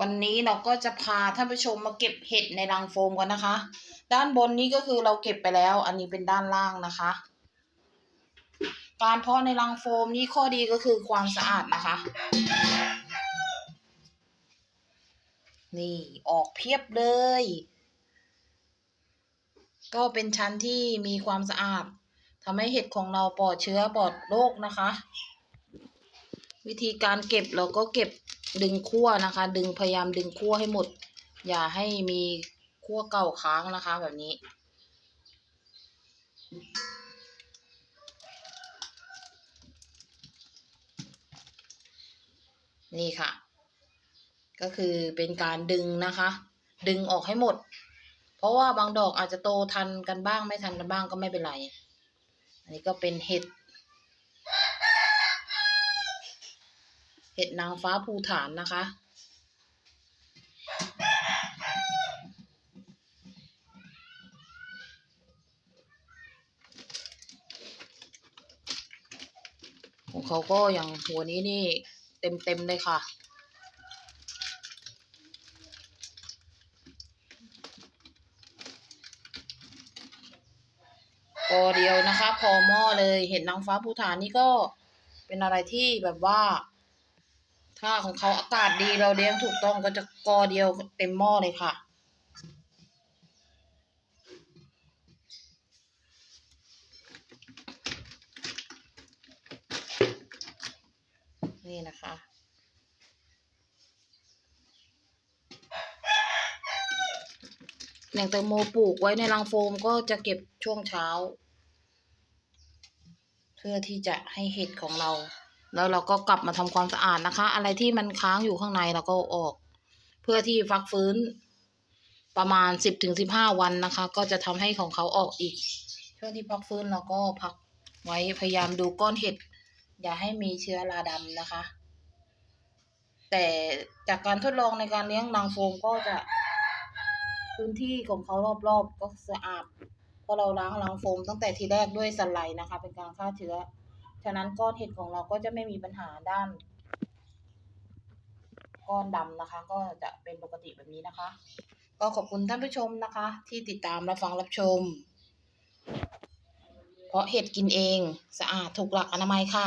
วันนี้เราก็จะพาท่านผู้ชมมาเก็บเห็ดในรังโฟมกันนะคะ ด้านบนนี้ก็คือเราเก็บไปแล้ว อันนี้เป็นด้านล่างนะคะ การเพาะในรังโฟมนี้ข้อดีก็คือความสะอาดนะคะ นี่ออกเพียบเลย ก็เป็นชั้นที่มีความสะอาดทำให้เห็ดของเราปลอดเชื้อปลอดโรคนะคะ วิธีการเก็บเราก็เก็บ ดึงขั้วนะคะ ดึงพยายามดึงขั้วให้หมด อย่าให้มีขั้วเก่าค้างนะคะ แบบนี้ นี่ค่ะ ก็คือเป็นการดึงนะคะ ดึงออกให้หมด เพราะว่าบางดอกอาจจะโตทันกันบ้างไม่ทันกันบ้างก็ไม่เป็นไร อันนี้ก็เป็นเห็ด เห็ดนางฟ้าภูฐานนะคะ ของเขาก็อย่างหัวนี้นี่เต็มเต็มเลยค่ะกอเดียวนะคะ พอหม้อเลยเห็ดนางฟ้าภูฐานนี่ก็เป็นอะไรที่แบบว่า ถ้าของเขาอากาศดีเราเลี้ยงถูกต้องก็จะกอเดียวเต็มหม้อเลยค่ะ นี่นะคะอย่างแตงโมปลูกไว้ในรังโฟมก็จะเก็บช่วงเช้า เพื่อที่จะให้เห็ดของเรา แล้วเราก็กลับมาทำความสะอาดนะคะ อะไรที่มันค้างอยู่ข้างในเราก็ออก เพื่อที่ฟักฟื้น ประมาณสิบถึงสิบห้าวันนะคะ ก็จะทำให้ของเขาออกอีกช่วงที่พักฟื้นเราก็พักไว้พยายามดูก้อนเห็ดอย่าให้มีเชื้อราดำนะคะ แต่จากการทดลองในการเลี้ยงนางโฟมก็จะ พื้นที่ของเขารอบๆก็สะอาดเพราะเราล้างรังโฟมตั้งแต่ทีแรกด้วยสไลด์นะคะ เป็นการฆ่าเชื้อ ฉะนั้นก้อนเห็ดของเราก็จะไม่มีปัญหาด้าน ก้อนดำนะคะ ก็จะเป็นปกติแบบนี้นะคะ ก็ขอบคุณท่านผู้ชมนะคะ ที่ติดตามรับฟังรับชม เพราะเห็ดกินเอง สะอาดถูกหลักอนามัยค่ะ